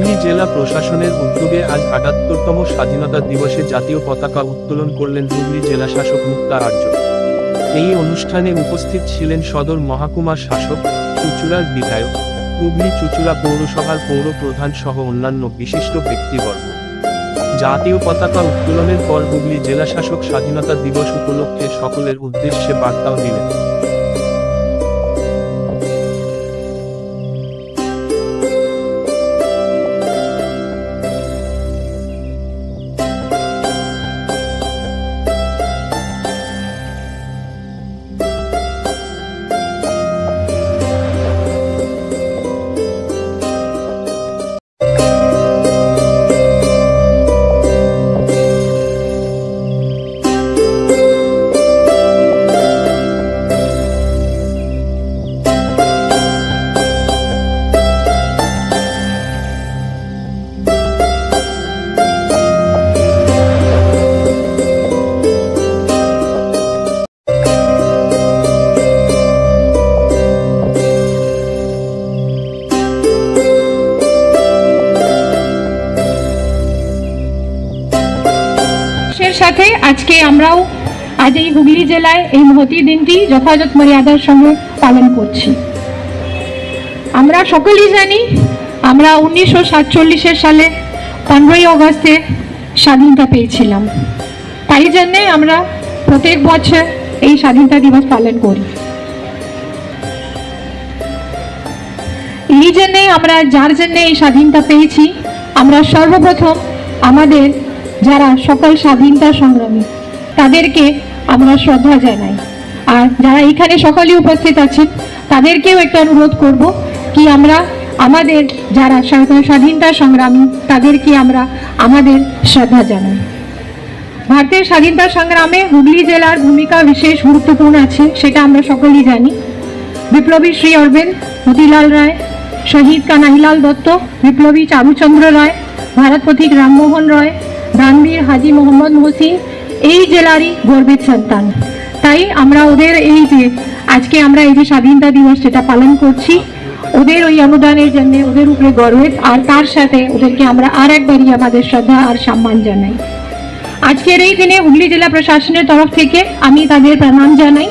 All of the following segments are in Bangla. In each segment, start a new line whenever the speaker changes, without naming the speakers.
হুগলি জেলা প্রশাসনের উদ্যোগে আজ আটাত্তরতম স্বাধীনতা দিবসে জাতীয় পতাকা উত্তোলন করলেন হুগলি জেলা শাসক মুক্তা আর্য। এই অনুষ্ঠানে উপস্থিত ছিলেন সদর মহাকুমার শাসক, চুচুড়ার বিধায়ক, হুগলি চুচুড়া পৌরসভার পৌর প্রধান সহ অন্যান্য বিশিষ্ট ব্যক্তিবর্গ। জাতীয় পতাকা উত্তোলনের পর হুগলি জেলা শাসক স্বাধীনতা দিবস উপলক্ষে সকলের উদ্দেশ্যে বার্তাও দিলেন।
এর সাথে আজকে আমরাও আজ এই হুগলি জেলায় এই মহতি দিনটি যথাযথ মর্যাদার সঙ্গে পালন করছি। আমরা সকলেই জানি, আমরা উনিশশো সাতচল্লিশের সালে পনেরোই অগস্টে স্বাধীনতা পেয়েছিলাম। তাই জন্যে আমরা প্রত্যেক বছর এই স্বাধীনতা দিবস পালন করি। এই জন্যে আমরা, যার জন্যে এই স্বাধীনতা পেয়েছি, আমরা সর্বপ্রথম আমাদের যারা সকল স্বাধীনতা সংগ্রামী, তাদেরকে আমরা শ্রদ্ধা জানাই। আর যারা এখানে সকলেই উপস্থিত আছেন, তাদেরকেও একটা অনুরোধ করব কি আমরা আমাদের যারা স্বাধীনতা সংগ্রামী, তাদেরকে আমরা আমাদের শ্রদ্ধা জানাই। ভারতের স্বাধীনতা সংগ্রামে হুগলি জেলার ভূমিকা বিশেষ গুরুত্বপূর্ণ আছে, সেটা আমরা সকলেই জানি। বিপ্লবী শ্রী অরবিন্দ, মতিলাল রায়, শহীদ কানাইলাল দত্ত, বিপ্লবী চারুচন্দ্র রায় ভারত পথিক রামমোহন রায় দানবীর হাজি মোহাম্মদ মহসিন এই জেলারই গর্বিত সন্তান। তাই আমরা ওদের এই যে, আজকে আমরা এই যে স্বাধীনতা দিবস যেটা পালন করছি, ওদের ওই অনুদানের জন্য ওদের উপরে গর্বিত আর তার সাথে ওদেরকে আমরা আর একবারই আমাদের শ্রদ্ধা আর সম্মান জানাই। আজকের এই দিনে হুগলি জেলা প্রশাসনের তরফ থেকে আমি তাদের প্রণাম জানাই।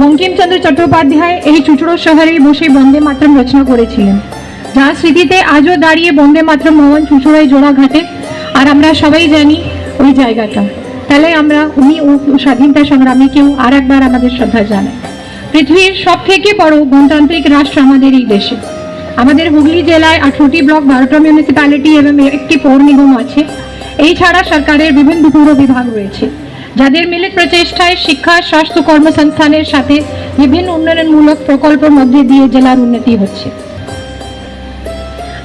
বঙ্কিমচন্দ্র চট্টোপাধ্যায় এই চুচড়ো শহরে বসে বন্দে মাতরম রচনা করেছিলেন। যার স্মৃতিতে আজও দাঁড়িয়ে বন্দে মাতরম ভবন জোড়া ঘাটে। আর আমরা সবাই জানি ওই জায়গাটা। তাহলে আমরা উনি ও- স্বাধীনতা সংগ্রামীকেও আর একবার আমাদের শ্রদ্ধা জানাই পৃথিবীর সব থেকে বড় গণতান্ত্রিক রাষ্ট্র আমাদের এই দেশে। আমাদের হুগলি জেলায় আঠারোটি ব্লক, বারোটা মিউনিসিপ্যালিটি এবং একটি পৌর নিগম আছে। এই ছাড়া সরকারের বিভিন্ন পুর বিভাগ রয়েছে। যাদের মিলিত প্রচেষ্টায় শিক্ষা, স্বাস্থ্য কর্মসংস্থানের সাথে বিভিন্ন উন্নয়নমূলক প্রকল্পের মধ্যে দিয়ে জেলার উন্নতি হচ্ছে।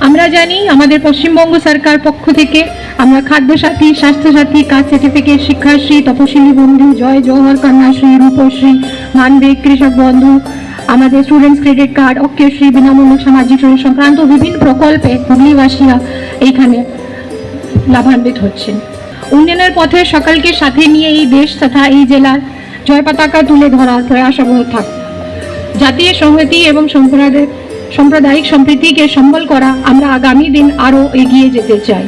আমরা জানি আমাদের পশ্চিমবঙ্গ সরকার পক্ষ থেকে আমরা খাদ্যসাথী, স্বাস্থ্যসাথী কাজ সার্টিফিকেট, শিক্ষাশ্রী, তপশিলি বন্ধু, জয় জওহর কন্যাশ্রী রূপশ্রী মানবিক কৃষক বন্ধু, আমাদের স্টুডেন্টস ক্রেডিট কার্ড অক্ষয়শ্রী, বিনামূল্য সামাজিক সংক্রান্ত বিভিন্ন প্রকল্পে হুগলিবাসীরা এইখানে লাভান্বিত হচ্ছেন। উন্নয়নের পথে সকলকে সাথে নিয়ে এই দেশ তথা এই জেলার জয় পতাকা তুলে ধরার প্রয়াস অব্যাহত থাক জাতীয় সংহতি এবং সম্প্রদায় সাম্প্রদায়িক সম্প্রীতিকে সম্বল করা আমরা আগামী দিন আরও এগিয়ে যেতে চাই।